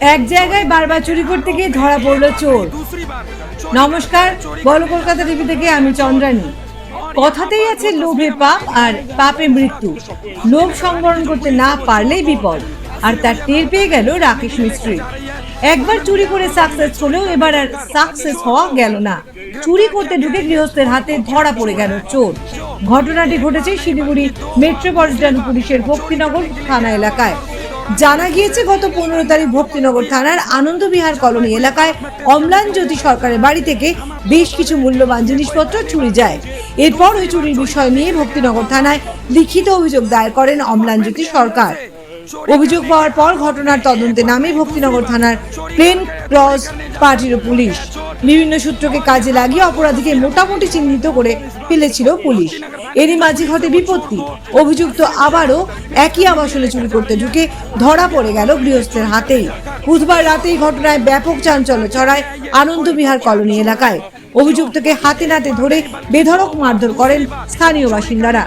এক জায়গায় বারবার চুরি করতে গিয়ে ধরা পড়ল চোর। নমস্কার, বল কলকাতা টিভি থেকে, আমি চন্দ্রানী। কথাতেই আছে লোভে পাপ আর পাপে মৃত্যু। লোভ সংবরণ করতে না পারলেই বিপদ, আর তার টের পেয়ে গেল রাকেশ মিস্ত্রি। একবার চুরি করে সাকসেস হলেও এবার আর সাকসেস হওয়া গেল না। চুরি করতে ঢুকে গৃহস্থের হাতে ধরা পড়ে গেল চোর। ঘটনাটি ঘটেছে শিলিগুড়ি মেট্রোপলিটন পুলিশের ভক্তিনগর থানা এলাকায়। জানা গিয়েছে, গত পনেরো তারিখ ভক্তিনগর থানার আনন্দবিহার কলোনি এলাকায় অম্লান জ্যোতি সরকারের বাড়ি থেকে বেশ কিছু মূল্যবান জিনিসপত্র চুরি যায়। এরপর ওই চুরির বিষয় নিয়ে ভক্তিনগর থানায় লিখিত অভিযোগ দায়ের করেন অম্লান জ্যোতি সরকার। অভিযোগ পাওয়ার পর ঘটনার তদন্তে নামে ভক্তিনগর থানার প্লেন ক্রস পার্টির পুলিশ। বিভিন্ন সূত্রকে কাজে লাগিয়ে অপরাধীকে মোটামুটি চিহ্নিত করে ফেলেছিল পুলিশ। এরই মাঝে ঘটে বিপত্তি। অভিযুক্ত আবারও একই আবাসনে চুরি করতে ঢুকে ধরা পড়ে গেল গৃহস্থের হাতেই। বুধবার রাতেই ঘটনায় ব্যাপক চাঞ্চল্য ছড়ায় আনন্দবিহার কলোনি এলাকায়। অভিযুক্তকে হাতে নাতে ধরে বেধড়ক মারধর করেন স্থানীয় বাসিন্দারা।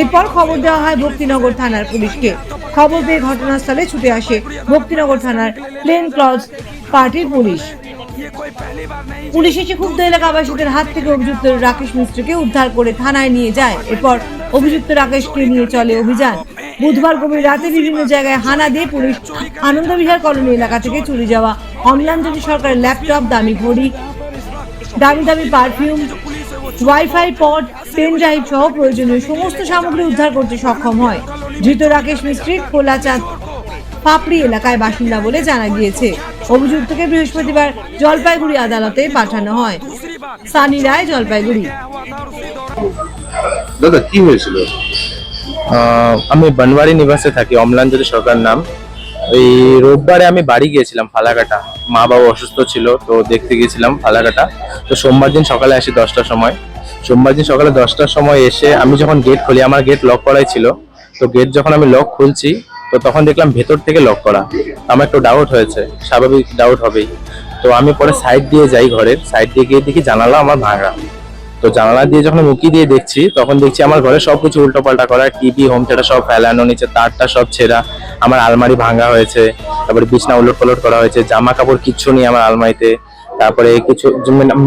এরপর খবর দেওয়া হয় ভক্তিনগর থানার পুলিশকে। খবর পেয়ে ঘটনাস্থলে ছুটে আসে ভক্তিনগর থানার প্লেন ক্লজ পার্টির পুলিশ। পুলিশ এসে ক্ষুব্ধ এলাকাবাসীদের হাত থেকে অভিযুক্ত রাকেশ মিস্ত্রিকে উদ্ধার করে থানায় নিয়ে যায়। এরপর অভিযুক্ত রাকেশকে নিয়ে চলে অভিযান। বুধবার গভীর রাতে বিভিন্ন জায়গায় হানা দিয়ে পুলিশ আনন্দবিহার কলোনি এলাকা থেকে চুরি যাওয়া অম্লানজনী সরকারের ল্যাপটপ, দামি ঘড়ি দামি দামি perfume wifi pod pen drive সহ প্রয়োজনীয় সমস্ত সামগ্রী উদ্ধার করতে সক্ষম হয়। ধৃত রাকেশ মিস্ত্রি খোলা চাঁদ পাপড়ি এলাকায় বাসিন্দা বলে জানা গিয়েছে। অভিযুক্তকে বৃহস্পতিবার জলপাইগুড়ি আদালতে পাঠানো হয়। সানি রায় জলপাইগুড়ি। দাদা কি হয়েছিল? আমি বনবাড়ি নিবাসে থাকি অম্লাঞ্জলি সরকার নাম। এই রোববারে আমি বাড়ি গিয়েছিলাম ফালাকাটা। মা বাবা অসুস্থ ছিল, তো দেখতে গিয়েছিলাম ফালাকাটা। তো সোমবার দিন সকালে আসি দশটার সময়। সোমবার দিন সকালে দশটার সময় এসে আমি যখন গেট খুলি, আমার গেট লক করাই ছিল। তো গেট যখন আমি লক খুলছি, তো তখন দেখলাম ভেতর থেকে লক করা। আমার একটু ডাউট হয়েছে, স্বাভাবিক ডাউট হবেই। তো আমি পরে সাইড দিয়ে যাই ঘরের সাইড দিয়ে গিয়ে দেখি জানালা আমার ভাঙা। তো জানালা দিয়ে যখন উকি দিয়ে দেখছি, তখন দেখছি আমার ঘরে সবকিছু উল্টো পাল্টা করা। টিভি হোম থিয়েটার সব ফেলানো, নিচে তারটা সব ছেঁড়া। আমার আলমারি ভাঙা হয়েছে, তারপরে বিছনা উলট পালট করা হয়েছে জামা কাপড় কিচ্ছু নেই আমার আলমারিতে। তারপরে কিছু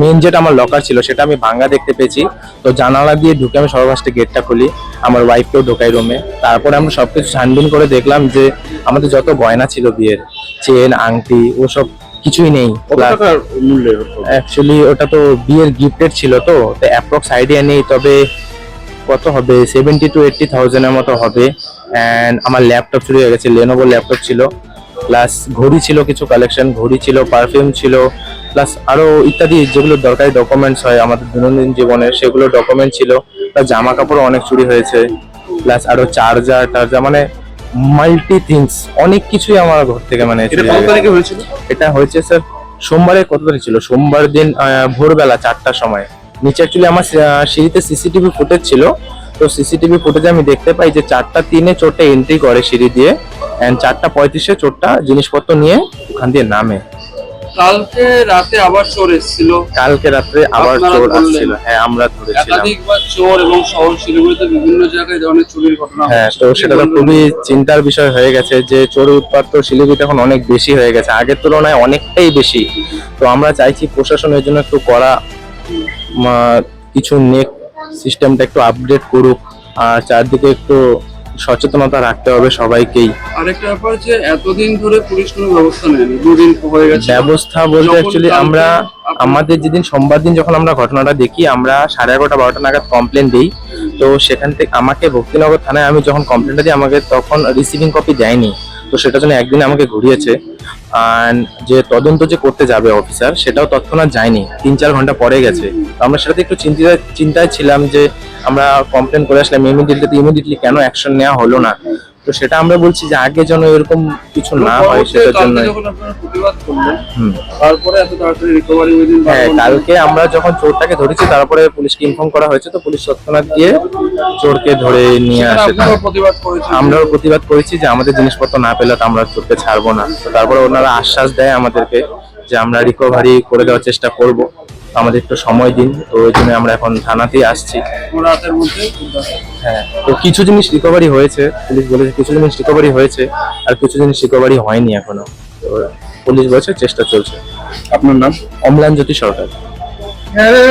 মেন যেটা আমার লকার ছিল, সেটা আমি ভাঙা দেখতে পেয়েছি। তো জানালা দিয়ে ঢুকে আমি সর্বফার্স্টে গেটটা খুলি, আমার ওয়াইফকেও ঢোকাই রুমে তারপরে আমরা সবকিছু ছানবিন করে দেখলাম যে, আমাদের যত গয়না ছিল বিয়ের চেন আংটি, ওসব কিছুই নেই। অ্যাকচুয়ালি ওটা? তো বিয়ের গিফটেড ছিল তো তো অ্যাপ্রক্স আইডিয়া নেই তবে কত হবে? সেভেন্টি টু এইটটি থাউজেন্ডের মতো হবে। অ্যান্ড আমার ল্যাপটপ চুরি হয়ে গেছে লেনোভো ল্যাপটপ ছিল। প্লাস ঘড়ি ছিল কিছু কালেকশন ঘড়ি ছিল পারফিউম ছিল। প্লাস আরও ইত্যাদি যেগুলো দরকারি ডকুমেন্টস হয় আমাদের দৈনন্দিন জীবনে সেগুলো ডকুমেন্ট ছিল। প্লাস জামা কাপড় অনেক চুরি হয়েছে। প্লাস আরও চার্জার টার্জার মানে মাল্টি থিংস অনেক কিছুই আমার ঘর থেকে মানে এটা হয়ে হয়েছিল? হয়েছে স্যার সোমবারে কত তারিখ ছিল? সোমবার দিন ভোরবেলা চারটার সময়। নিচে অ্যাকচুয়ালি আমার সিঁড়িতে সিসিটিভি ফুটেজ ছিল। তো সিসিটিভি ফুটেজে আমি দেখতে পাই যে চারটা তিনে চোরটা এন্ট্রি করে সিঁড়ি দিয়ে অ্যান্ড চারটা পঁয়ত্রিশে চোরটা জিনিসপত্র নিয়ে ওখান দিয়ে নামে। কালকে রাতে আবার চোর এসেছিল। কালকে রাতে আবার চোর। আসছিল। হ্যাঁ আমরা ধরেছিলাম। একাধিকবার চোর এবং শহর শিলিগুড়িতে বিভিন্ন জায়গায় ধরনের চুরির ঘটনা হ্যাঁ তো সেটা তো খুবই চিন্তার বিষয় হয়ে গেছে যে চোর উৎপাত তো শিলিগুড়িতে এখন অনেক বেশি হয়ে গেছে। আগের তুলনায় অনেকটাই বেশি। তো আমরা চাইছি প্রশাসনের জন্য একটু করা কিছু নেক সিস্টেমটা একটু আপডেট করুক। আর চারদিকে একটু সচেতনতা রাখতে হবে সবাইকেই। আরেকটা ব্যাপার যে এতদিন ধরে পুলিশ কোনো ব্যবস্থা নেয়নি দুদিন হয়ে গেছে। ব্যবস্থা বলতে অ্যাকচুয়ালি আমরা আমাদের যেদিন সোমবার দিন যখন আমরা ঘটনাটা দেখি আমরা সাড়ে এগারোটা বারোটা নাগাদ কমপ্লেন দিই। তো সেখান থেকে আমাকে ভক্তিনগর থানায় আমি যখন কমপ্লেনটা দিই আমাকে তখন রিসিভিং কপি দেয়নি। তো সেটার জন্য একদিন আমাকে ঘুরিয়েছে। আর যে তদন্ত যে করতে যাবে অফিসার সেটাও তৎক্ষণাৎ যায়নি। তিন চার ঘণ্টা পরে গেছে। আমরা সেটাতে একটু চিন্তিত চিন্তায় ছিলাম যে আমরা কমপ্লেন করে আসলাম ইমিডিয়েটলি ইমিডিয়েটলি কেন অ্যাকশন নেওয়া হলো না? তো সেটা আমরা বলছি যে আগে যেন এরকম কিছু না হয় সেটার জন্য হ্যাঁ কালকে আমরা যখন চোরটাকে ধরেছি তারপরে পুলিশকে ইনফর্ম করা হয়েছে তো পুলিশ তৎক্ষণাৎ গিয়ে চোরকে ধরে নিয়ে আসে। আমরাও প্রতিবাদ করেছি যে আমাদের জিনিসপত্র না পেলে তো আমরা চোরকে ছাড়বো না। তো তারপরে ওনারা আশ্বাস দেয় আমাদেরকে যে আমরা রিকভারি করে দেওয়ার চেষ্টা করব। আমাদের একটু সময় দিন তো ওই জন্য আমরা এখন থানাতেই আসছি। হ্যাঁ। তো কিছু জিনিস রিকভারি হয়েছে পুলিশ বলেছে কিছু জিনিস রিকভারি হয়েছে আর কিছু জিনিস রিকভারি হয়নি এখনও। তো পুলিশ বলেছে চেষ্টা চলছে। আপনার নাম? অম্লান জ্যোতি সরকার।